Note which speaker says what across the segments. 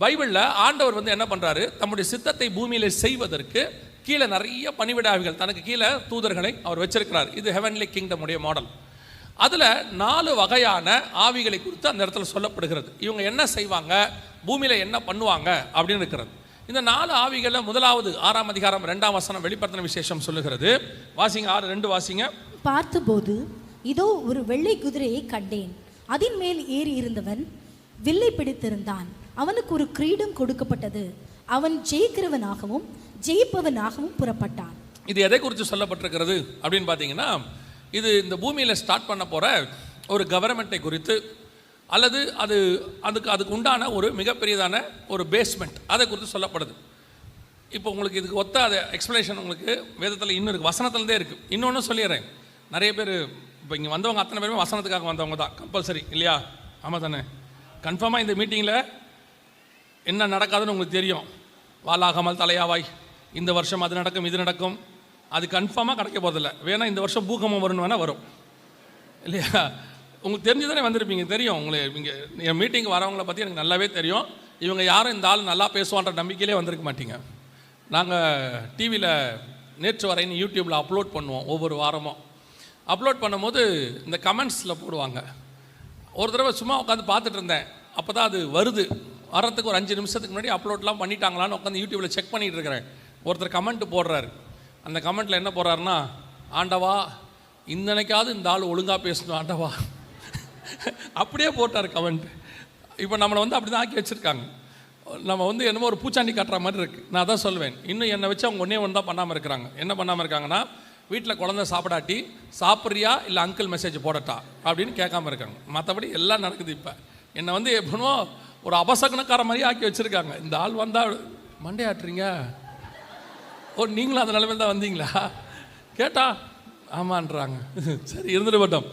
Speaker 1: பைபிளில் ஆண்டவர் வந்து என்ன பண்ணுறாரு தம்முடைய சித்தத்தை பூமியில் செய்வதற்கு கீழே நிறைய பணிவிடாவிகள் தனக்கு கீழே தூதர்களை அவர் வச்சிருக்கிறார். இது ஹெவன்லி கிங்டம் உடைய மாடல் அதில் நாலு வகையான ஆவிகளை குறித்து அந்த இடத்துல சொல்லப்படுகிறது. இவங்க என்ன செய்வாங்க? பூமியில் என்ன பண்ணுவாங்க? அப்படின்னு இருக்கிறது. இந்த நாலு ஆவிகளில் முதலாவது ஆறாம் அதிகாரம் ரெண்டாம் வசனம் வெளிப்படுத்தின விசேஷம் சொல்லுகிறது. வாசிங்க ஆறு ரெண்டு வாசிங்க.
Speaker 2: பார்த்தபோது இதோ ஒரு வெள்ளை குதிரையை கண்டேன். அதன் மேல் ஏறி இருந்தவன் வில்லை பிடித்திருந்தான். அவனுக்கு ஒரு கிரீடம் கொடுக்கப்பட்டது. அவன் ஜெயிக்கிறவனாகவும் ஜெயிப்பவனாகவும் புறப்பட்டான்.
Speaker 1: இது எதை குறித்து சொல்லப்பட்டிருக்கிறது அப்படின்னு பார்த்தீங்கன்னா இது இந்த பூமியில் ஸ்டார்ட் பண்ண போகிற ஒரு கவர்மெண்ட்டை குறித்து அல்லது அது அதுக்கு அதுக்கு உண்டான ஒரு மிகப்பெரியதான ஒரு பேஸ்மெண்ட் அதை குறித்து சொல்லப்படுது. இப்போ உங்களுக்கு இதுக்கு ஒத்த அது எக்ஸ்ப்ளனேஷன் உங்களுக்கு வேதத்தில் இன்னும் இருக்குது வசனத்துலேருந்தே இருக்குது இன்னொன்று சொல்லிடுறேன். நிறைய பேர் இப்போ இங்கே வந்தவங்க அத்தனை பேருமே வசனத்துக்காக வந்தவங்க தான். கம்பல்சரி இல்லையா? ஆமாம் தானே? கன்ஃபார்மாக இந்த மீட்டிங்கில் என்ன நடக்காதுன்னு உங்களுக்கு தெரியும். வாலாகாமல் தலையாவாய். இந்த வருஷம் அது நடக்கும் இது நடக்கும். அது கன்ஃபார்மாக கிடைக்க போகிறதில்ல வேணால் இந்த வருஷம் பூகம்பம் வரும்னு வேணால் வரும். இல்லையா? உங்களுக்கு தெரிஞ்சு தானே வந்திருப்பீங்க. தெரியும். உங்களுக்கு இங்கே என் மீட்டிங் வரவங்கள பற்றி எனக்கு நல்லாவே தெரியும். இவங்க யாரும் இந்த ஆள் நல்லா பேசுவான்ற நம்பிக்கையிலே வந்திருக்க மாட்டீங்க. நாங்கள் டிவியில் நேற்று வரைன்னு யூடியூப்பில் அப்லோட் பண்ணுவோம் ஒவ்வொரு வாரமும். அப்லோட் பண்ணும்போது இந்த கமெண்ட்ஸில் போடுவாங்க. ஒரு தடவை சும்மா உட்காந்து பார்த்துட்டு இருந்தேன். அப்போ தான் அது வருது. வரத்துக்கு ஒரு அஞ்சு நிமிஷத்துக்கு முன்னாடி அப்லோட்லாம் பண்ணிட்டாங்களான்னு உட்காந்து யூடியூப்பில் செக் பண்ணிகிட்டு இருக்கிறேன் ஒருத்தர் கமெண்ட் போடுறாரு. அந்த கமெண்ட்டில் என்ன போடுறாருன்னா ஆண்டவா இந்தனைக்காவது இந்த ஆள் ஒழுங்காக பேசணும் ஆண்டவா. அப்படியே போட்டார் கமெண்ட் இப்போ நம்மளை வந்து அப்படி தான் ஆக்கி வச்சுருக்காங்க. நம்ம வந்து என்னமோ ஒரு பூச்சாண்டி காட்டுற மாதிரி இருக்குது நான் அதான் சொல்லுவேன். இன்னும் என்னை வச்சு அவங்க ஒன்றே ஒன்று தான் பண்ணாமல் இருக்கிறாங்க. என்ன பண்ணாமல் இருக்காங்கன்னா வீட்டில் குழந்த சாப்பிடாட்டி சாப்பிட்றியா இல்லை அங்கிள் மெசேஜ் போடட்டா? அப்படின்னு கேட்காம இருக்காங்க. மற்றபடி எல்லாம் நடக்குது இப்போ. என்னை வந்து எப்படினோ ஒரு அபசகனக்கார மாதிரி ஆக்கி வச்சுருக்காங்க. இந்த ஆள் வந்தால் மண்டே ஆட்டுறீங்க ஓ நீங்களும் அந்த நிலைமையில் தான் வந்தீங்களா? கேட்டா ஆமான்றாங்க. சரி இருந்துட்டு மட்டும்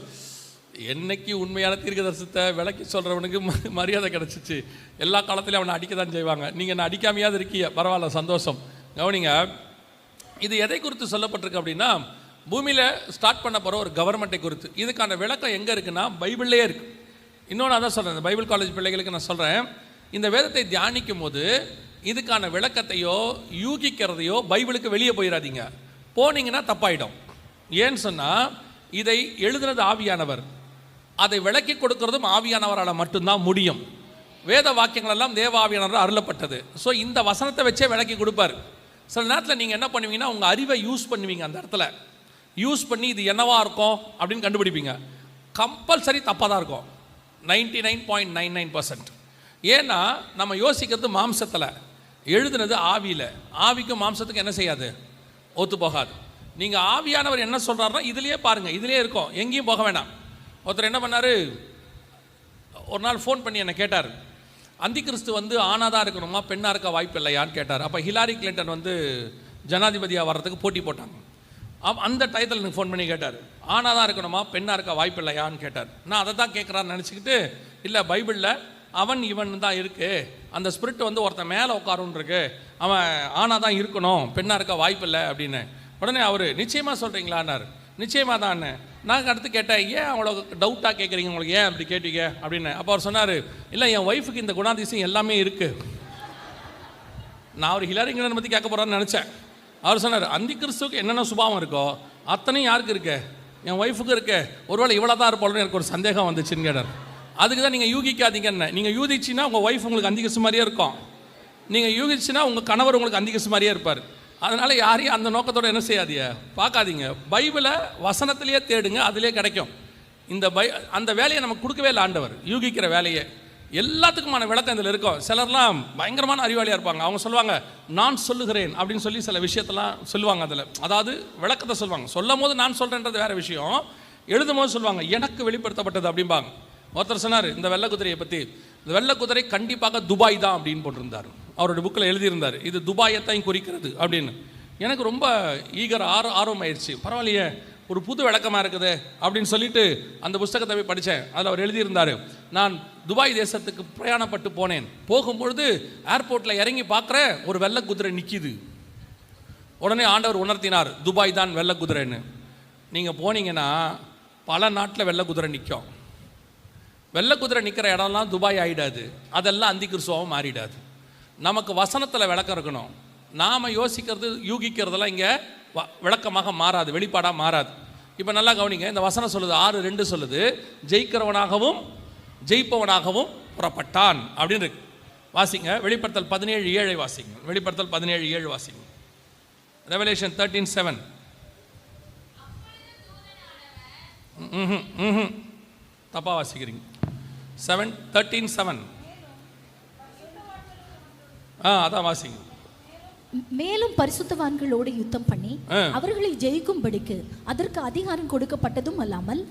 Speaker 1: என்னைக்கு உண்மையான தீர்க்கதரிசனத்தை விளக்கி சொல்கிறவனுக்கு ம- மரியாதை கிடச்சிச்சு. எல்லா காலத்திலையும் அவனை அடிக்க தான் செய்வாங்க. நீங்கள் என்ன அடிக்காமையாவது இருக்கீங்க. பரவாயில்ல சந்தோஷம். கவனிங்க இது எதை குறித்து சொல்லப்பட்டிருக்கு அப்படின்னா பூமியில் ஸ்டார்ட் பண்ண போகிற ஒரு கவர்மெண்ட்டை குறித்து. இதுக்கான விளக்கம் எங்கே இருக்குன்னா பைபிள்லேயே இருக்குது இன்னொன்று அதான் சொல்கிறேன் இந்த பைபிள் காலேஜ் பிள்ளைகளுக்கு நான் சொல்கிறேன் இந்த வேதத்தை தியானிக்கும் போது இதுக்கான விளக்கத்தையோ யூகிக்கிறதையோ பைபிளுக்கு வெளியே போயிடாதீங்க போனீங்கன்னா தப்பாயிடும். ஏன்னு சொன்னால் இதை எழுதுனது ஆவியானவர். அதை விளக்கி கொடுக்கறதும் ஆவியானவரால் மட்டும்தான் முடியும். வேத வாக்கியங்கள் எல்லாம் தேவ ஆவியானவர் அருளப்பட்டது. ஸோ இந்த வசனத்தை வச்சே விளக்கி கொடுப்பார். சில நேரத்தில் நீங்கள் என்ன பண்ணுவீங்கன்னா உங்கள் அறிவை யூஸ் பண்ணுவீங்க அந்த இடத்துல. யூஸ் பண்ணி இது என்னவாக இருக்கும் அப்படின்னு கண்டுபிடிப்பீங்க. கம்பல்சரி தப்பாக தான் இருக்கும். Ninety nine point nine nine percent. ஏன்னா நம்ம யோசிக்கிறது மாம்சத்தில். எழுதுனது ஆவியில். ஆவிக்கும் மாம்சத்துக்கும் என்ன செய்யாது? ஒத்து போகாது. நீங்கள் ஆவியானவர் என்ன சொல்கிறாருன்னா இதுலேயே பாருங்கள் இதுலேயே இருக்கும். எங்கேயும் போக வேணாம். ஒருத்தர் என்ன பண்ணாரு? ஒரு நாள் ஃபோன் பண்ணி என்னை கேட்டார். அந்தி கிறிஸ்து வந்து ஆணாக தான் இருக்கணுமா பெண்ணாக இருக்க வாய்ப்பு இல்லையான்னு கேட்டார். அப்போ ஹிலாரி கிளின்டன் வந்து ஜனாதிபதியாக வர்றதுக்கு போட்டி போட்டாங்க. அந்த டயத்தில் எனக்கு ஃபோன் பண்ணி கேட்டார். ஆணாக தான் இருக்கணுமா? பெண்ணாக இருக்க வாய்ப்பு இல்லையான்னு கேட்டார். நான் அதை தான் கேட்குறான்னு நினச்சிக்கிட்டு இல்லை பைபிளில் அவன் இவன் தான் இருக்குது அந்த ஸ்பிரிட் வந்து ஒருத்தன் மேலே உட்காருன்னு இருக்கு. அவன் ஆணாக தான் இருக்கணும். பெண்ணாக இருக்க வாய்ப்பு இல்லை அப்படின்னு. உடனே அவர் நிச்சயமாக சொல்கிறீங்களான்னார் நிச்சயமாக தான் நாங்கள் அடுத்து கேட்டேன் ஏன் அவ்வளோ டவுட்டாக கேட்குறீங்க உங்களுக்கு? ஏன் அப்படி கேட்டீங்க? அப்படின்னு. அப்போ அவர் சொன்னார் இல்லை என் ஒய்ஃபுக்கு இந்த குணாதிசயம் எல்லாமே இருக்குது நான் ஒரு ஹிலாரிங்கனை பற்றி கேட்க போகிறான்னு நினச்சேன். அவர் சொன்னார் அந்தி கிறிஸ்துவுக்கு என்னென்ன சுபாவம் இருக்கோ அத்தனையும் யாருக்கு இருக்கு? என் ஒய்ஃபுக்கு இருக்கு. ஒருவேளை இவ்வளோ தான் இருப்பாள்னு எனக்கு ஒரு சந்தேகம் வந்துச்சுன்னு கேட்டார். அதுக்கு தான் நீங்கள் யூகிக்காதீங்கன்னு. நீங்கள் யூகிச்சின்னா உங்கள் ஒய்ஃப் உங்களுக்கு அந்தி கிறிஸ்து மாதிரியே இருக்கும். நீங்கள் யூகிச்சுன்னா உங்கள் கணவர் உங்களுக்கு அந்தி கிறிஸ்து மாதிரியே இருப்பார். அதனால் யாரையும் அந்த நோக்கத்தோடு என்ன செய்யாதீங்க? பார்க்காதீங்க. பைபிளை வசனத்திலேயே தேடுங்க அதிலே கிடைக்கும். இந்த பை அந்த வேலையை நமக்கு கொடுக்கவே இல்லை ஆண்டவர். யூகிக்கிற வேலையை. எல்லாத்துக்குமான விளக்கம் இதில் இருக்கும். சிலர்லாம் பயங்கரமான அறிவாளியாக இருப்பாங்க. அவங்க சொல்லுவாங்க நான் சொல்லுகிறேன் அப்படின்னு சொல்லி சில விஷயத்தெல்லாம் சொல்லுவாங்க அதில். அதாவது விளக்கத்தை சொல்லுவாங்க. சொல்லும் போது நான் சொல்கிறேன்றது வேறு விஷயம். எழுதும் போது சொல்லுவாங்க எனக்கு வெளிப்படுத்தப்பட்டது அப்படிம்பாங்க. ஒருத்தர் சொன்னார் இந்த வெள்ளை குதிரையை பற்றி இந்த வெள்ளை குதிரை கண்டிப்பாக துபாய் தான் அப்படின்னு போட்டிருந்தார். அவரோட புக்கில் எழுதியிருந்தார் இது துபாயத்தையும் குறிக்கிறது அப்படின்னு. எனக்கு ரொம்ப ஈகர் ஆர் ஆர்வம் ஆயிடுச்சு பரவாயில்லையே ஒரு புது விளக்கமாக இருக்குது அப்படின்னு சொல்லிட்டு அந்த புஸ்தகத்தை போய் படித்தேன் அதில் அவர் எழுதியிருந்தார் நான் துபாய் தேசத்துக்கு பிரயாணப்பட்டு போனேன். போகும்பொழுது ஏர்போர்ட்டில் இறங்கி பார்க்குறேன் ஒரு வெள்ளை குதிரை நிற்கிது உடனே ஆண்டவர் உணர்த்தினார் துபாய் தான் வெள்ளை குதிரைன்னு. நீங்கள் போனீங்கன்னா பல நாட்டில் வெள்ளை குதிரை நிற்கும் வெள்ளை குதிரை நிற்கிற இடம்லாம் துபாய் ஆகிடாது அதெல்லாம் அந்தி கிறிஸ்துவாவும் மாறிடாது. நமக்கு வசனத்தில் விளக்கம் இருக்கணும். நாம் யோசிக்கிறது யூகிக்கிறதெல்லாம் இங்கே விளக்கமாக மாறாது வெளிப்பாடாக மாறாது. இப்போ நல்லா கவனிங்க இந்த வசனம் சொல்லுது ஆறு ரெண்டு சொல்லுது ஜெயிக்கிறவனாகவும் ஜெயிப்பவனாகவும் புறப்பட்டான் அப்படின்னு இருக்கு. வாசிங்க வெளிப்படுத்தல் பதினேழு ஏழை வாசிங்க வெளிப்படுத்தல் பதினேழு ஏழு வாசிங்க. ரெவலேஷன் தேர்ட்டீன் செவன் ம் ம் தப்பாக வாசிக்கிறீங்க. செவன் தேர்ட்டீன் செவன் ஆ அதான் வாசிங்க.
Speaker 2: மேலும் பரிசுத்தவான்களோடு யுத்தம் பண்ணி. அவர்களை ஜெயிக்கும்படிக்கு அதற்கு அதிகாரம் கொடுக்கப்பட்டதும் அல்லாமல்.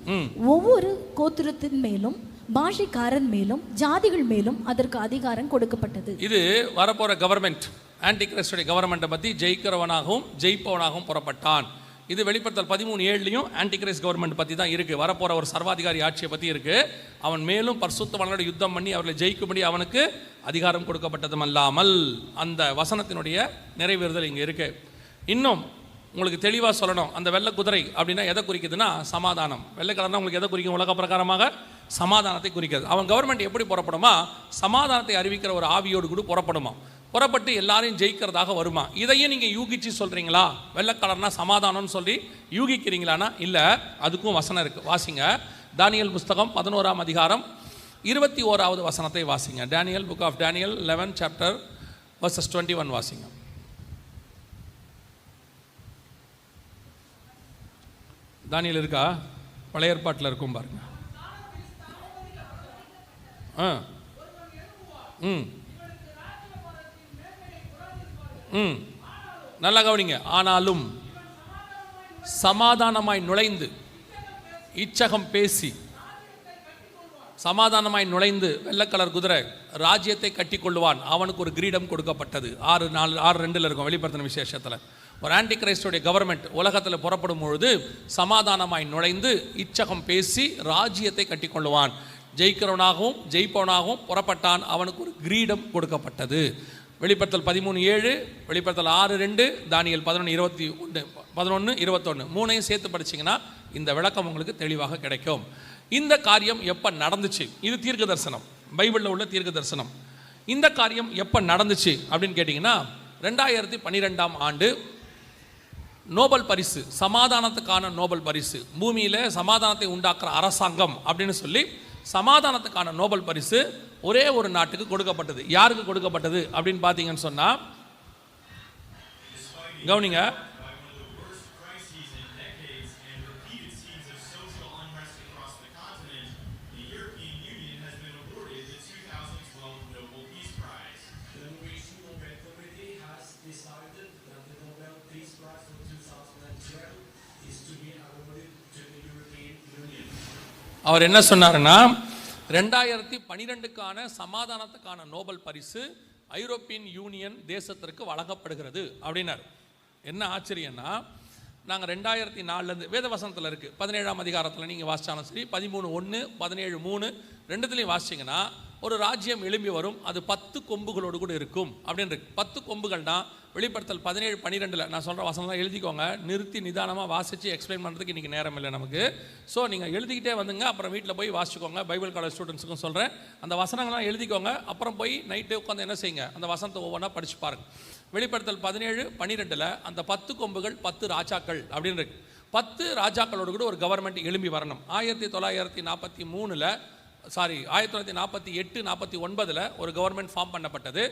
Speaker 2: ஒவ்வொரு கோத்திரத்தின் மேலும் பாஷைக்காரன் மேலும் ஜாதிகள் மேலும் அதற்கு அதிகாரம் கொடுக்கப்பட்டது
Speaker 1: இது வரப்போகிற கவர்மெண்ட் ஆன்டி கிறிஸ்டுடைய கவர்மெண்ட்டை பற்றி ஜெயிக்கிறவனாகவும் ஜெயிப்பவனாகவும் புறப்பட்டான் இது வெளிப்படுத்தல் பதிமூணு ஏழுலையும் ஆன்டிகிரைஸ் கவர்மெண்ட் பற்றி தான் இருக்குது வரப்போகிற ஒரு சர்வாதிகாரி ஆட்சியை பற்றி இருக்குது அவன் மேலும் பர்சுத்தவனோட யுத்தம் பண்ணி அவர்களை ஜெயிக்கும்படி அவனுக்கு அதிகாரம் கொடுக்கப்பட்டதும் அல்லாமல் அந்த வசனத்தினுடைய நிறைவேறுதல் இங்கே இருக்குது இன்னும் உங்களுக்கு தெளிவாக சொல்லணும். அந்த வெள்ளை குதிரை அப்படின்னா எதை குறிக்குதுன்னா சமாதானம். வெள்ளைக்கலர்னா உங்களுக்கு எதை குறிக்கும்? உலக பிரகாரமாக சமாதானத்தை குறிக்கிறது. அவன் கவர்மெண்ட் எப்படி புறப்படுமா? சமாதானத்தை அறிவிக்கிற ஒரு ஆவியோடு கூட புறப்படுமா? புறப்பட்டு எல்லாரையும் ஜெயிக்கிறதாக வருமா? இதையும் நீங்கள் யூகிச்சு சொல்கிறீங்களா வெள்ளை சமாதானம்னு சொல்லி யூகிக்கிறீங்களானா இல்லை அதுக்கும் வசனம் இருக்குது வாசிங்க. தானியல் புஸ்தகம் பதினோராம் அதிகாரம் இருபத்தி ஓராவது வசனத்தை வாசிங்க. Daniel book of Daniel eleven chapter verses twenty one வாசிங்க. தானியல் இருக்கா? பழைய ஏற்பாட்டில் இருக்கும் பாருங்க. ஆ. ம். ம் நல்லா கவனிங்க. ஆனாலும் சமாதானமாய் நுழைந்து இச்சகம் பேசி சமாதானமாய் நுழைந்து வெள்ளக்கலர் குதிரை ராஜ்யத்தை கட்டி கொள்ளுவான் அவனுக்கு ஒரு கிரீடம் கொடுக்கப்பட்டது. ஆறு நாலு ஆறு ரெண்டில் இருக்கும் வெளிப்படுத்தின விசேஷத்தில். ஒரு ஆன்டி கிரைஸ்டுடைய கவர்மெண்ட் உலகத்தில் புறப்படும் பொழுது சமாதானமாய் நுழைந்து இச்சகம் பேசி ராஜ்யத்தை கட்டி கொள்ளுவான் ஜெயிக்கிறவனாகவும் ஜெயிப்பவனாகவும் புறப்பட்டான். அவனுக்கு ஒரு கிரீடம் கொடுக்கப்பட்டது. வெளிப்படுத்தல் பதிமூணு ஏழு வெளிப்படுத்தல் ஆறு ரெண்டு தானியல் பதினொன்று இருபத்தி ஒன்று பதினொன்று இருபத்தொன்று மூணையும் சேர்த்து படிச்சீங்கன்னா இந்த விளக்கம் உங்களுக்கு தெளிவாக கிடைக்கும். இந்த காரியம் எப்போ நடந்துச்சு? இது தீர்க்க தரிசனம். பைபிளில் உள்ள தீர்க்க தரிசனம். இந்த காரியம் எப்போ நடந்துச்சு அப்படின்னு கேட்டிங்கன்னா ரெண்டாயிரத்தி பன்னிரெண்டாம் ஆண்டு நோபல் பரிசு சமாதானத்துக்கான நோபல் பரிசு பூமியில் சமாதானத்தை உண்டாக்குற அரசாங்கம் அப்படின்னு சொல்லி சமாதானத்துக்கான நோபல் பரிசு ஒரே ஒரு நாட்டுக்கு கொடுக்கப்பட்டது. யாருக்கு கொடுக்கப்பட்டது அப்படின்னு பார்த்தீங்கன்னு சொன்னால் கவனிங்க அவர் என்ன சொன்னாருன்னா ரெண்டாயிரத்தி பனிரெண்டுக்கான சமாதானத்துக்கான நோபல் பரிசு ஐரோப்பியன் யூனியன் தேசத்திற்கு வழங்கப்படுகிறது. அப்படின்னார். என்ன ஆச்சரியம்னா நாங்கள் ரெண்டாயிரத்தி நாலுலேருந்து வேதவசனத்தில் இருக்குது பதினேழாம் அதிகாரத்தில் நீங்கள் வாசிச்சாலும் சரி பதிமூணு ஒன்று பதினேழு மூணு ரெண்டுத்துலையும் வாசிச்சிங்கன்னா ஒரு ராஜ்யம் எழும்பி வரும் அது பத்து கொம்புகளோடு கூட இருக்கும். அப்படின்னு இருக்கு பத்து கொம்புகள்னா வெளிப்படுத்தல் பதினேழு பன்னிரெண்டில் நான் சொல்கிற வசனம்லாம் எழுதிக்கோங்க. நிறுத்தி நிதானமாக வாசித்து எக்ஸ்பிளைன் பண்ணுறதுக்கு இன்றைக்கி நேரம் இல்லை நமக்கு. ஸோ நீங்கள் எழுதிக்கிட்டே வந்துங்க அப்புறம் வீட்டில் போய் வாசிச்சுக்கோங்க. பைபிள் காலேஜ் ஸ்டூடெண்ட்ஸுக்கும் சொல்கிறேன் அந்த வசனங்கள்லாம் எழுதிக்கோங்க. அப்புறம் போய் நைட்டு உட்காந்து என்ன செய்யுங்க? அந்த வசனத்தை ஒவ்வொன்றா படிச்சு பாருங்கள் வெளிப்படுத்தல் பதினேழு பன்னிரெண்டில் அந்த பத்து கொம்புகள் பத்து ராஜாக்கள் அப்படின்னு இருக்கு. பத்து ராஜாக்களோடு கூட ஒரு கவர்மெண்ட் எழும்பி வரணும். ஆயிரத்தி தொள்ளாயிரத்தி நாற்பத்தி மூணில் சாரி ஆயிரத்தி தொள்ளாயிரத்தி நாற்பத்தி எட்டு நாற்பத்தி ஒன்பதில் ஒரு கவர்மெண்ட் ஃபார்ம் பண்ணப்பட்டது.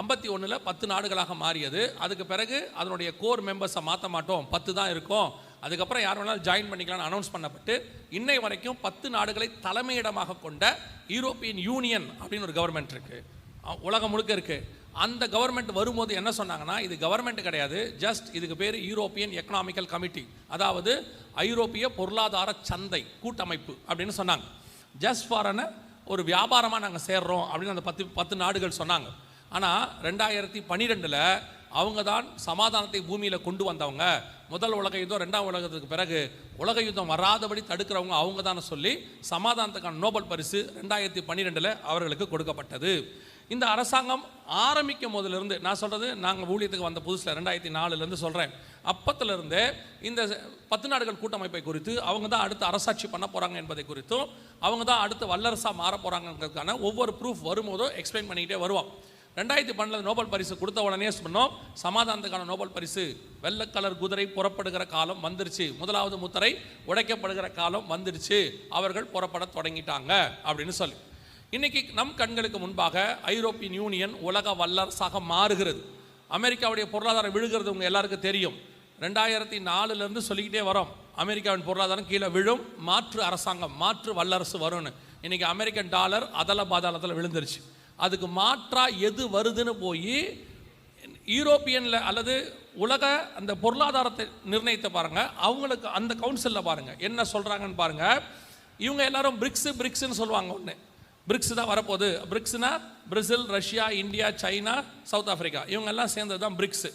Speaker 1: ஐம்பத்தி ஒன்றில் பத்து நாடுகளாக மாறியது. அதுக்கு பிறகு அதனுடைய கோர் மெம்பர்ஸை மாற்ற மாட்டோம். பத்து தான் இருக்கும். அதுக்கப்புறம் யார் வேணாலும் ஜாயின் பண்ணிக்கலாம்னு அனௌன்ஸ் பண்ணப்பட்டு இன்னை வரைக்கும் பத்து நாடுகளை தலைமையிடமாக கொண்ட யூரோப்பியன் யூனியன் அப்படின்னு ஒரு கவர்மெண்ட் இருக்குது உலகம் முழுக்க இருக்குது அந்த கவர்மெண்ட் வரும்போது என்ன சொன்னாங்கன்னா இது கவர்மெண்ட் கிடையாது. ஜஸ்ட் இதுக்கு பேர் யூரோப்பியன் எக்கனாமிக்கல் கமிட்டி அதாவது ஐரோப்பிய பொருளாதார சந்தை கூட்டமைப்பு அப்படின்னு சொன்னாங்க. ஜஸ்ட் ஃபார் அன ஒரு வியாபாரமாக நாங்கள் சேர்றோம் அப்படின்னு அந்த பத்து பத்து நாடுகள் சொன்னாங்க. ஆனால் ரெண்டாயிரத்தி பன்னிரெண்டில் அவங்க தான் சமாதானத்தை பூமியில் கொண்டு வந்தவங்க. முதல் உலக யுத்தம் ரெண்டாம் உலகத்துக்கு பிறகு உலக யுத்தம் வராதபடி தடுக்கிறவங்க அவங்க தான் சொல்லி சமாதானத்துக்கான நோபல் பரிசு ரெண்டாயிரத்தி பன்னிரெண்டில் அவர்களுக்கு கொடுக்கப்பட்டது. இந்த அரசாங்கம் ஆரம்பிக்கும் போதிலிருந்து நான் சொல்கிறது நாங்கள் ஊழியத்துக்கு வந்த புதுசில் ரெண்டாயிரத்தி நாலுலேருந்து சொல்கிறேன் அப்பத்திலிருந்தே இந்த பத்து நாடுகள் கூட்டமைப்பை குறித்து அவங்க தான் அடுத்து அரசாட்சி பண்ண போகிறாங்க என்பதை குறித்தும் அவங்க தான் அடுத்து வல்லரசாக மாற போகிறாங்கிறதுக்கான ஒவ்வொரு ப்ரூஃப் வரும்போதோ எக்ஸ்பிளைன் பண்ணிக்கிட்டே வருவோம். ரெண்டாயிரத்தி பன்னெண்டில் நோபல் பரிசு கொடுத்த உடனே சொன்னோம்? சமாதானத்துக்கான நோபல் பரிசு. வெள்ளை கலர் குதிரை புறப்படுகிற காலம் வந்துருச்சு. முதலாவது முத்திரை உடைக்கப்படுகிற காலம் வந்துருச்சு. அவர்கள் புறப்பட தொடங்கிட்டாங்க அப்படின்னு சொல்லி. இன்னைக்கு நம் கண்களுக்கு முன்பாக ஐரோப்பியன் யூனியன் உலக வல்லரசாக மாறுகிறது. அமெரிக்காவுடைய பொருளாதாரம் விழுகிறது உங்கள் எல்லாருக்கும் தெரியும். ரெண்டாயிரத்தி நாலுலேருந்து சொல்லிக்கிட்டே வரோம். அமெரிக்காவின் பொருளாதாரம் கீழே விழும் மாற்று அரசாங்கம் மாற்று வல்லரசு வரும்னு. இன்றைக்கி அமெரிக்கன் டாலர் அதல பாதாளத்தில் விழுந்துருச்சு. அதுக்கு மாற்றாக எது வருதுன்னு போய் யூரோப்பியனில் அல்லது உலக அந்த பொருளாதாரத்தை நிர்ணயித்த பாருங்கள் அவங்களுக்கு அந்த கவுன்சிலில் பாருங்கள் என்ன சொல்கிறாங்கன்னு பாருங்கள் இவங்க எல்லாரும் பிரிக்ஸு பிரிக்ஸுன்னு சொல்லுவாங்க ஒன்று பிரிக்ஸ் தான் வரப்போகுது. பிரிக்ஸ்னா Brazil Russia India China South Africa இவங்கெல்லாம் சேர்ந்தது தான் பிரிக்ஸ்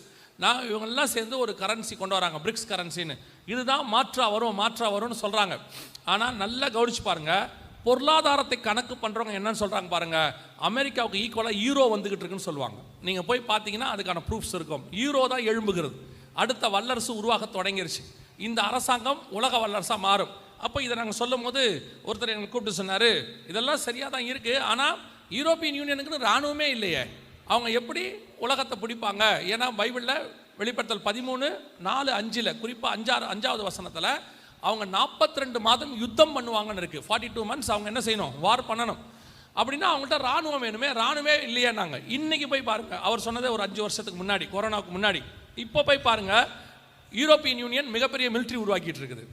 Speaker 1: நான் இவங்கெல்லாம் சேர்ந்து ஒரு கரன்சி கொண்டு வராங்க. பிரிக்ஸ் கரன்சின்னு இதுதான் மாற்றா வரும் மாற்றா வரும்னு சொல்கிறாங்க ஆனால் நல்லா கவனிச்சு பாருங்க. பொருளாதாரத்தை கணக்கு பண்ணுறவங்க என்னன்னு சொல்கிறாங்க பாருங்கள் அமெரிக்காவுக்கு ஈக்குவலாக ஹீரோ வந்துக்கிட்டு இருக்குன்னு சொல்லுவாங்க. நீங்கள் போய் பார்த்தீங்கன்னா அதுக்கான ப்ரூஃப்ஸ் இருக்கும். ஹீரோ தான் எழும்புகிறது. அடுத்த வல்லரசு உருவாக தொடங்கிருச்சு. இந்த அரசாங்கம் உலக வல்லரசாக மாறும். அப்போ இதை நாங்கள் சொல்லும் போது ஒருத்தர் எங்களை கூப்பிட்டு சொன்னார் இதெல்லாம் சரியாக தான் இருக்குது ஆனால் யூரோப்பியன் யூனியனுக்குன்னு இராணுவமே இல்லையே. அவங்க எப்படி உலகத்தை பிடிப்பாங்க? ஏன்னா பைபிளில் வெளிப்படுத்தல் பதிமூணு நாலு அஞ்சில் குறிப்பாக அஞ்சாறு அஞ்சாவது வசனத்தில் அவங்க 42 மாதம் யுத்தம் பண்ணுவாங்கன்னு இருக்குது ஃபார்ட்டி டூ மந்த்ஸ் அவங்க என்ன செய்யணும்? வார் பண்ணணும். அப்படின்னா அவங்கள்ட்ட ராணுவம் வேணுமே ராணுவமே இல்லையே நாங்கள் இன்றைக்கி போய் பாருங்கள் அவர் சொன்னதே ஒரு அஞ்சு வருஷத்துக்கு முன்னாடி கொரோனாவுக்கு முன்னாடி. இப்போ போய் பாருங்கள் யூரோப்பியன் யூனியன் மிகப்பெரிய மிலிட்ரி உருவாக்கிட்டு இருக்குது.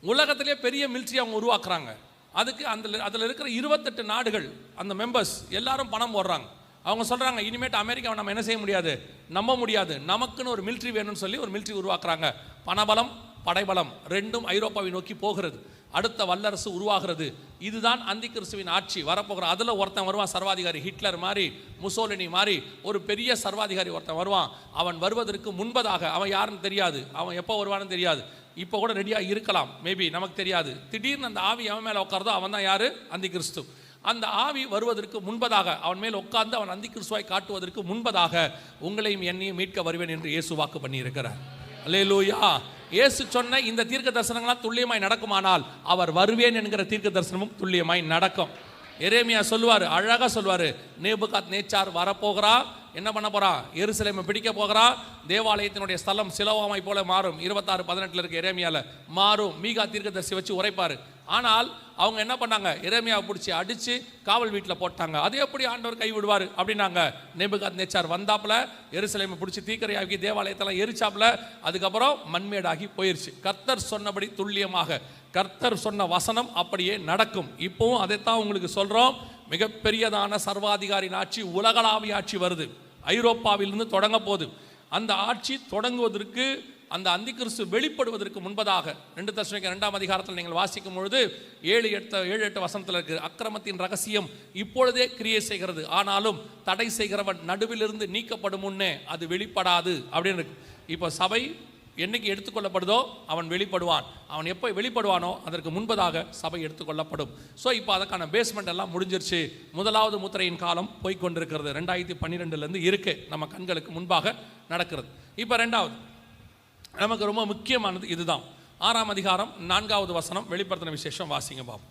Speaker 1: உலகத்திலே பெரிய மிலிட்ரி அவங்க உருவாக்குறாங்க. அதுக்கு அந்த அதில் இருக்கிற இருபத்தெட்டு நாடுகள் அந்த மெம்பர்ஸ் எல்லாரும் பணம் போடுறாங்க. அவங்க சொல்கிறாங்க இனிமேட்டு அமெரிக்காவை நம்ம என்ன செய்ய முடியாது? நம்ப முடியாது. நமக்குன்னு ஒரு மிலிட்ரி வேணும்னு சொல்லி ஒரு மிலிட்ரி உருவாக்குறாங்க. பணபலம் படைபலம் ரெண்டும் ஐரோப்பாவை நோக்கி போகிறது. அடுத்த வல்லரசு உருவாகிறது. இதுதான் அந்தி கிறிஸ்துவின் ஆட்சி. வரப்போகிற அதில் ஒருத்தன் வருவான் சர்வாதிகாரி ஹிட்லர் மாதிரி முசோலினி மாதிரி ஒரு பெரிய சர்வாதிகாரி ஒருத்தன் வருவான். அவன் வருவதற்கு முன்பதாக அவன் யாருன்னு தெரியாது. அவன் எப்போ வருவான்னு தெரியாது. இப்போ கூட ரெடியாக இருக்கலாம். மேபி நமக்கு தெரியாது. திடீர்னு அந்த ஆவி அவன் மேலே உட்காரதோ அவன் தான் யாரு? அந்தி கிறிஸ்து அந்த ஆவி வருவதற்கு முன்பதாக அவன் மேல் உட்கார்ந்து அவன் அந்தி கிறிஸ்துவாய் காட்டுவதற்கு முன்பதாக உங்களையும் என்னையும் மீட்க வருவேன் என்று இயேசு வாக்கு பண்ணியிருக்கிறார். அலேலூயா இயேசு சொன்ன இந்த தீர்க்க தரிசனங்களாம் துல்லியமாய் நடக்குமானால் அவர் வருவேன் என்கிற தீர்க்க தரிசனமும் துல்லியமாய் நடக்கும். எரேமியா சொல்லுவார் அழகா சொல்லுவார் நேபுகாத் நேச்சார் வரப்போகிறா என்ன பண்ண போறா? எருசலேமை பிடிக்க போகிறா தேவாலயத்தினுடைய ஸ்தலம் சிலவாமை போல மாறும். இருபத்தாறு பதினெட்டுல இருக்கு எரேமியாவில் மாறும். மீகா தீர்க்கதரிசி வச்சு உரைப்பாரு. ஆனால் அவங்க என்ன பண்ணாங்க? இறைமையாக பிடிச்சி அடித்து காவல் வீட்டில் போட்டாங்க. அது எப்படி ஆண்டவர் கைவிடுவார் அப்படின்னாங்க. நேபுகாத் நேச்சார் வந்தாப்புல எருசலேமை பிடிச்சி தீக்கரையாக்கி தேவாலயத்தெல்லாம் எரிச்சாப்புல அதுக்கப்புறம் மண்மேடாகி போயிருச்சு. கர்த்தர் சொன்னபடி துல்லியமாக. கர்த்தர் சொன்ன வசனம் அப்படியே நடக்கும். இப்போவும் அதைத்தான் உங்களுக்கு சொல்கிறோம் மிகப்பெரியதான சர்வாதிகாரின் ஆட்சி உலகளாவிய ஆட்சி வருது. ஐரோப்பாவிலிருந்து தொடங்க போகுது. அந்த ஆட்சி தொடங்குவதற்கு அந்த அந்திகிறிஸ்து வெளிப்படுவதற்கு முன்பதாக ரெண்டு தர்ஷனிக்க ரெண்டாம் அதிகாரத்தில் நீங்கள் வாசிக்கும் பொழுது ஏழு எட்டு ஏழு எட்டு வசனத்தில் இருக்கு அக்கிரமத்தின் ரகசியம் இப்பொழுதே கிரியை செய்கிறது ஆனாலும் தடை செய்கிறவன் நடுவிலிருந்து நீக்கப்படும் முன்னே அது வெளிப்படாது அப்படின்னு இருக்கு. இப்போ சபை என்னைக்கு எடுத்துக்கொள்ளப்படுதோ அவன் வெளிப்படுவான். அவன் எப்போ வெளிப்படுவானோ அதற்கு முன்பதாக சபை எடுத்துக்கொள்ளப்படும். ஸோ இப்போ அதுக்கான பேஸ்மெண்ட் எல்லாம் முடிஞ்சிருச்சு. முதலாவது முத்திரையின் காலம் போய்கொண்டிருக்கிறது ரெண்டாயிரத்தி பன்னிரெண்டுலேருந்து இருக்கு. நம்ம கண்களுக்கு முன்பாக நடக்கிறது. இப்போ ரெண்டாவது நமக்கு ரொம்ப முக்கியமானது இதுதான். ஆறாம் அதிகாரம் நான்காவது வசனம் வெளிப்படுத்தின விசேஷம் வாசிங்க பாபு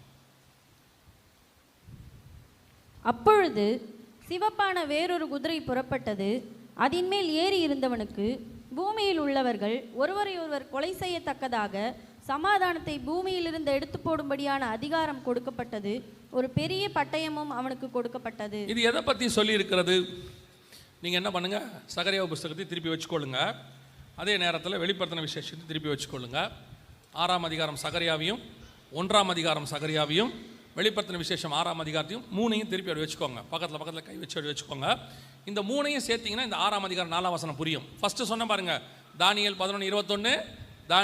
Speaker 3: அப்பொழுது சிவப்பான வேறொரு குதிரை புறப்பட்டது. அதின் மேல் ஏறி இருந்தவனுக்கு பூமியில் உள்ளவர்கள் ஒருவரையொருவர் கொலை செய்யத்தக்கதாக சமாதானத்தை பூமியிலிருந்து எடுத்து போடும்படியான அதிகாரம் கொடுக்கப்பட்டது. ஒரு பெரிய பட்டயமும் அவனுக்கு கொடுக்கப்பட்டது.
Speaker 1: இது எதை பற்றி சொல்லி இருக்கிறது நீங்கள் என்ன பண்ணுங்க? சகரியா புஸ்தகத்தை திருப்பி வச்சுக்கொள்ளுங்க. அதே நேரத்தில் வெளிப்படுத்தின விசேஷத்தை திருப்பி வச்சுக்கொள்ளுங்க. ஆறாம் அதிகாரம் சகரியாவையும் ஒன்றாம் அதிகாரம் சகரியாவையும் வெளிப்படுத்தின விசேஷம் ஆறாம் அதிகாரத்தையும் மூணையும் திருப்பி அப்படி வச்சுக்கோங்க. பக்கத்தில் பக்கத்தில் கை வச்சு அப்படி வச்சுக்கோங்க. இந்த மூணையும் சேர்த்திங்கன்னா இந்த ஆறாம் அதிகாரம் நாலாம் வசனம் புரியும். ஃபஸ்ட்டு சொன்ன பாருங்க தானியல் பதினொன்று இருபத்தொன்று தா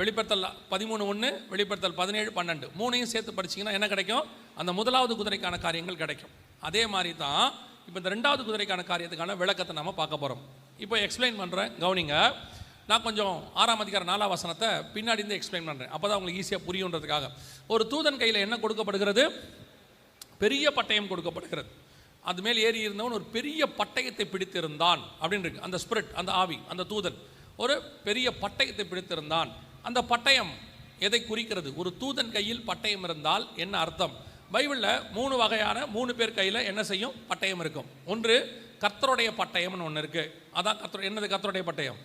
Speaker 1: வெளிப்படுத்தல் பதிமூணு ஒன்று வெளிப்படுத்தல் பதினேழு பன்னெண்டு. மூணையும் சேர்த்து படிச்சீங்கன்னா என்ன கிடைக்கும்? அந்த முதலாவது குதிரைக்கான காரியங்கள் கிடைக்கும். அதே மாதிரி தான் இப்போ இந்த ரெண்டாவது குதிரைக்கான காரியத்துக்கான விளக்கத்தை நம்ம பார்க்க போகிறோம் இப்போ எக்ஸ்பிளைன் பண்ணுறேன் கவனிங்க. நான் கொஞ்சம் ஆறாம் அதிகார நாலாம் வசனத்தை பின்னாடி இருந்து எக்ஸ்பிளைன் பண்ணுறேன் அப்போ தான் உங்களுக்கு ஈஸியாக புரியுன்றதுக்காக. ஒரு தூதன் கையில் என்ன கொடுக்கப்படுகிறது? பெரிய பட்டயம் கொடுக்கப்படுகிறது. அது மேல் ஏறி இருந்தவன் ஒரு பெரிய பட்டயத்தை பிடித்திருந்தான் அப்படின்னு இருக்கு. அந்த ஸ்பிரிட் அந்த ஆவி அந்த தூதன். ஒரு பெரிய பட்டயத்தை பிடித்திருந்தான். அந்த பட்டயம் எதை குறிக்கிறது? ஒரு தூதன் கையில் பட்டயம் இருந்தால் என்ன அர்த்தம்? பைபிளில் மூணு வகையான மூணு பேர் கையில் என்ன செய்யும்? பட்டயம் இருக்கும். ஒன்று கர்த்தருடைய பட்டயம்னு ஒன்று இருக்குது அதான் கர்த்தர் என்னது கர்த்தருடைய பட்டயம்?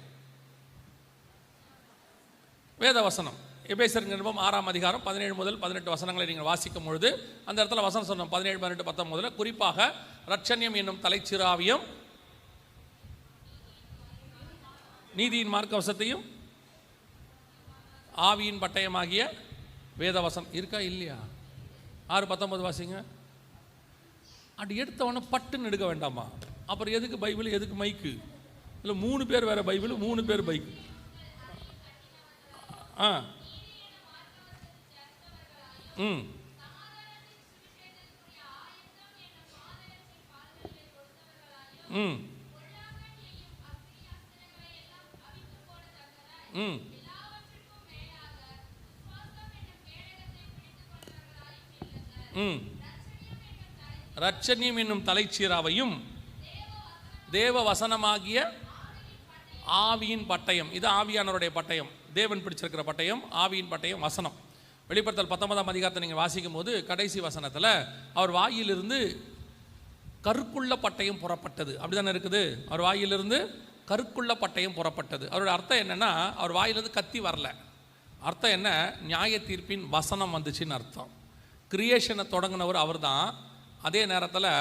Speaker 1: வேத வசனம் எபேசர் நிருபம் ஆறாம் அதிகாரம் பதினேழு முதல் பதினெட்டு வசனங்களை நீங்கள் வாசிக்கும் பொழுது அந்த இடத்துல வசனம் சொன்னோம். பதினேழு பதினெட்டு பத்தொம்போதில் குறிப்பாக ரட்சண்யம் என்னும் தலைச்சிராவியம் நீதியின் மார்க்க வசத்தையும் ஆவியின் பட்டயமாகிய வேதவசம் இருக்கா இல்லையா? ஆறு பத்தொம்பது வாசிங்க. அப்படி எடுத்தவொடனே பட்டுன்னு எடுக்க வேண்டாமா? அப்புறம் எதுக்கு பைபிள் எதுக்கு மைக்கு? இல்லை மூணு பேர் வேறு பைபிள் மூணு பேர் பைக். ஆ. ம். ம். ம். ம். ரட்சணியம் என்னும் தலைச்சீராவையும் தேவ வசனமாகிய ஆவியின் பட்டயம். இது ஆவியானவருடைய பட்டயம். தேவன் பிடிச்சிருக்கிற பட்டயம் ஆவியின் பட்டயம் வசனம். வெளிப்படுத்தல் பத்தொன்பதாம் அதிகாரத்தை நீங்கள் வாசிக்கும் போது கடைசி வசனத்தில் அவர் வாயிலிருந்து கருக்குள்ள பட்டயம் புறப்பட்டது. அப்படிதானே இருக்குது? அவர் வாயிலிருந்து கருக்குள்ள பட்டயம் புறப்பட்டது. அவரோட அர்த்தம் என்னன்னா அவர் வாயிலிருந்து கத்தி வரல. அர்த்தம் என்ன? நியாய தீர்ப்பின் வசனம் வந்துச்சுன்னு அர்த்தம். கிரியேஷனை தொடங்கினவர் அவர் தான் அதே நேரத்தில்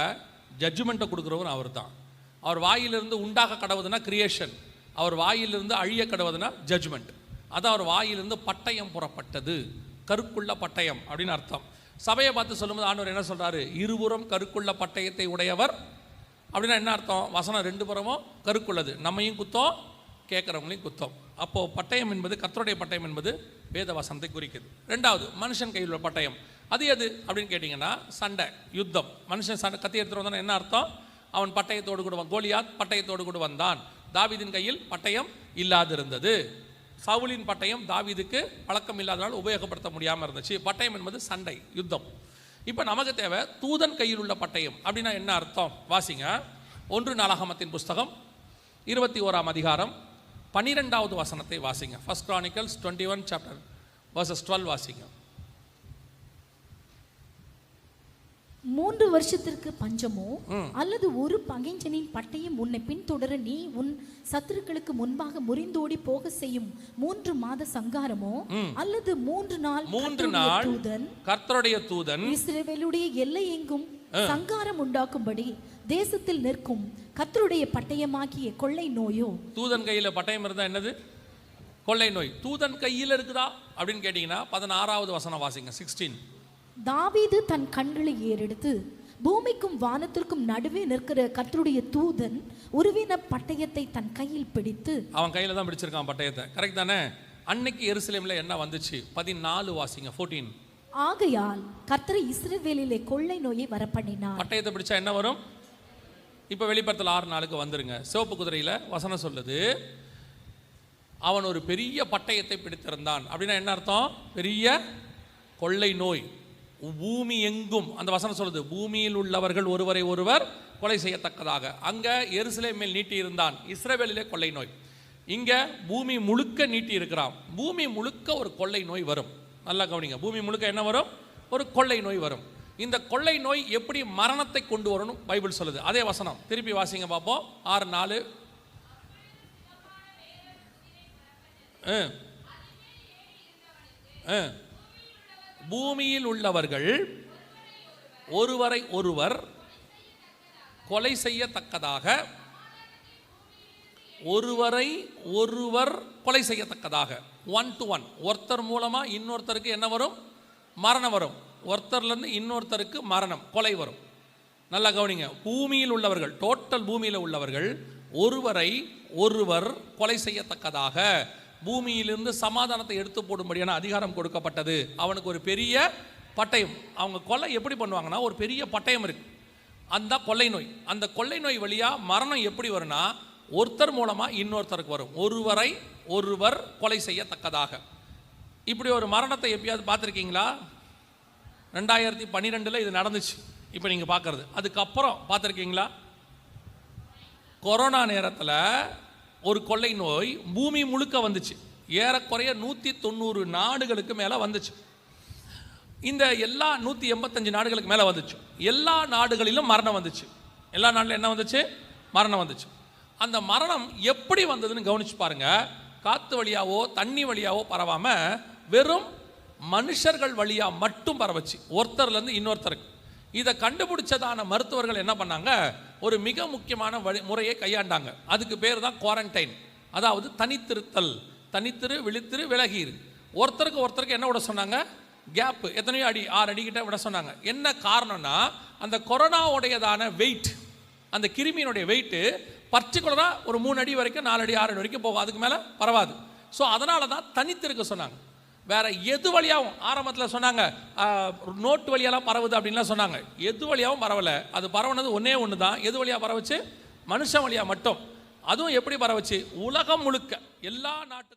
Speaker 1: ஜட்ஜ்மெண்ட்டை கொடுக்குறவர் அவர்தான். அவர் வாயிலிருந்து உண்டாக கடவுதுன்னா கிரியேஷன் அவர் வாயிலிருந்து அழிய கடவுதுன்னா ஜட்ஜ்மெண்ட் அதான் அவர் வாயிலிருந்து பட்டயம் புறப்பட்டது. கருக்குள்ள பட்டயம் அப்படின்னு அர்த்தம். சபையை பார்த்து சொல்லும்போது ஆண்டவர் என்ன சொல்கிறாரு இருபுறம் கருக்குள்ள பட்டயத்தை உடையவர். அப்படின்னா என்ன அர்த்தம்? வசனம் ரெண்டு புறமும் கருக்குள்ளது. நம்மையும் குத்தம் கேட்குறவங்களையும் குத்தம். அப்போது பட்டயம் என்பது கத்தருடைய பட்டயம் என்பது வேத வசனத்தை குறிக்குது. ரெண்டாவது மனுஷன் கையில் உள்ள பட்டயம். அது எது அப்படின்னு கேட்டிங்கன்னா சண்டை யுத்தம். மனுஷன் சண்டை கத்தி எடுத்துகிட்டு வந்தானே என்ன அர்த்தம்? அவன் பட்டயத்தோடு கூட கோலியாத் பட்டயத்தோடு கூட வந்தான். தாவிதின் கையில் பட்டயம் இல்லாதிருந்தது. சவுலின் பட்டயம் தாவீதுக்கு பழக்கம் இல்லாதனால் உபயோகப்படுத்த முடியாமல் இருந்துச்சு. பட்டயம் என்பது சண்டை யுத்தம். இப்போ நமக்கு தேவை தூதன் கையில் உள்ள பட்டயம் அப்படின்னா என்ன அர்த்தம்? வாசிங்க. ஒன்று நாளாகமத்தின் புஸ்தகம் இருபத்தி ஓராம் அதிகாரம் பன்னிரெண்டாவது வசனத்தை வாசிங்க. First Chronicles twenty one chapter verses twelve வாசிங்க.
Speaker 2: மூன்று வருஷத்திற்கு பஞ்சமோ அல்லது ஒரு பகைஞ்சனின் பட்டயம் உன்னை பின்தொடர நீ உன் சத்துருக்களுக்கு முன்பாக முறிந்தோடி போக செய்யும் மூன்று மாத சங்காரமோ அல்லது மூன்று நாள்
Speaker 1: மூன்று நாள்
Speaker 2: தூதன்?
Speaker 1: கர்த்தருடைய தூதன்.
Speaker 2: இஸ்ரவேலுடைய எல்லை எங்கும் சங்காரம் உண்டாக்கும்படி தேசத்தில் நிற்கும் கர்த்தருடைய பட்டயமாகிய கொள்ளை நோயோ?
Speaker 1: தூதன் கையில் பட்டயம் இருந்தால் என்னது? கொள்ளை நோய். தூதன் கையில் இருக்குதா? அப்படின்னு கேட்டிங்கன்னா பதினாறாவது வசனம் வாசிங்க சிக்ஸ்டீன்
Speaker 2: தாவீது தன் கண்களை ஏறெடுத்து பூமிக்கும் வானத்திற்கும் நடுவே நிற்கிற கர்த்தருடைய தூதன் உருவின பட்டயத்தை தன் கையில் பிடித்து
Speaker 1: அவன் கையில் தான் பிடிச்சிருக்கான் பட்டயத்தை. கரெக்ட் தானே? அன்னைக்கு எருசலேமில் என்ன வந்துச்சு? பதினாலு வாசிங்க ஃபோர்டீன்
Speaker 2: ஆகையால் கர்த்தர் இஸ்ரவேலிலே கொள்ளை நோயை வரப்பண்ணினார்.
Speaker 1: பட்டயத்தை பிடிச்சா என்ன வரும்? இப்போ வெளிப்படத்தில் ஆறு நாளுக்கு வந்துருங்க. சிவப்பு குதிரையில் வசனம் சொல்லுது அவன் ஒரு பெரிய பட்டயத்தை பிடித்திருந்தான். அப்படின்னா என்ன அர்த்தம்? பெரிய கொள்ளை நோய். பூமி எங்கும் அந்த வசனம் சொல்லுது பூமியில் உள்ளவர்கள் ஒருவரை ஒருவர் கொலை செய்யத்தக்கதாக. அங்கே எருசலே மேல் நீட்டி இருந்தான் இஸ்ரேவேலிலே கொள்ளை நோய். இங்கே பூமி முழுக்க நீட்டி இருக்கிறான். பூமி முழுக்க ஒரு கொள்ளை நோய் வரும். நல்லா கவனிங்க பூமி முழுக்க என்ன வரும்? ஒரு கொள்ளை நோய் வரும். இந்த கொள்ளை நோய் எப்படி மரணத்தை கொண்டு வரணும்? பைபிள் சொல்லுது. அதே வசனம் திருப்பி வாசிங்க பார்ப்போம் ஆறு நாலு. ஆ. ஆ. பூமியில் உள்ளவர்கள் ஒருவரை ஒருவர் கொலை செய்யத்தக்கதாக ஒருவரை ஒருவர் கொலை செய்யத்தக்கதாக. ஒன் டு ஒன் ஒருத்தர் மூலமாக இன்னொருத்தருக்கு என்ன வரும்? மரணம் வரும். ஒருத்தர்லேருந்து இன்னொருத்தருக்கு மரணம் கொலை வரும். நல்லா கவனிங்க. பூமியில் உள்ளவர்கள் டோட்டல் பூமியில் உள்ளவர்கள் ஒருவரை ஒருவர் கொலை செய்யத்தக்கதாக. பூமியிலிருந்து சமாதானத்தை எடுத்து போடும்படியான அதிகாரம் கொடுக்கப்பட்டது. அவனுக்கு ஒரு பெரிய பட்டயம். அவங்க கொலை எப்படி பண்ணுவாங்கன்னா ஒரு பெரிய பட்டயம் இருக்கு. அந்த கொள்ளை நோய். அந்த கொள்ளை நோய் வழியாக மரணம் எப்படி வரும்னா ஒருத்தர் மூலமாக இன்னொருத்தருக்கு வரும். ஒருவரை ஒருவர் கொலை செய்யத்தக்கதாக. இப்படி ஒரு மரணத்தை எப்பயாவது பார்த்துருக்கீங்களா? ரெண்டாயிரத்தி பன்னிரெண்டில் இது நடந்துச்சு. இப்போ நீங்கள் பார்க்குறது. அதுக்கப்புறம் பார்த்துருக்கீங்களா? கொரோனா நேரத்தில் ஒரு கொள்ளை நோய் பூமி முழுக்க வந்துச்சு. ஏறக்குறைய நூற்றி தொண்ணூறு நாடுகளுக்கு மேலே வந்துச்சு. இந்த எல்லா நூற்றி எண்பத்தஞ்சு நாடுகளுக்கு மேலே வந்துச்சு. எல்லா நாடுகளிலும் மரணம் வந்துச்சு. எல்லா நாட்டிலும் என்ன வந்துச்சு? மரணம் வந்துச்சு. அந்த மரணம் எப்படி வந்ததுன்னு கவனிச்சு பாருங்க. காற்று வழியாவோ தண்ணி வழியாவோ பரவாமல் வெறும் மனுஷர்கள் வழியாக மட்டும் பரவச்சு. ஒருத்தர்லேருந்து இன்னொருத்தருக்கு. இதை கண்டுபிடிச்சதான மருத்துவர்கள் என்ன பண்ணாங்க? ஒரு மிக முக்கியமான வழி முறையை கையாண்டாங்க. அதுக்கு பேர் தான் குவாரண்டைன் அதாவது தனித்திருத்தல். தனித்திரு விழித்திரு விலகீர். ஒருத்தருக்கு ஒருத்தருக்கு என்ன விட சொன்னாங்க? கேப்பு எத்தனையோ அடி ஆறு அடிக்கிட்ட விட சொன்னாங்க. என்ன காரணம்னா அந்த கொரோனாவுடையதான வெயிட் அந்த கிருமியினுடைய வெயிட்டு பர்டிகுலராக ஒரு மூணு அடி வரைக்கும் நாலு அடி ஆறு அடி வரைக்கும் போகும். அதுக்கு மேலே பரவாது. ஸோ அதனால தான் தனித்திருக்க சொன்னாங்க. வேற எது வழியாகவும் ஆரம்பத்தில் சொன்னாங்க நோட்டு வழியெல்லாம் பரவுது அப்படின்லாம் சொன்னாங்க. எது வழியாகவும் பரவலை. அது பரவுனது ஒன்றே ஒன்று தான் எது வழியாக பரவுச்சு? மனுஷன் வழியாக மட்டும். அதுவும் எப்படி பரவுச்சு? உலகம் முழுக்க எல்லா நாட்டு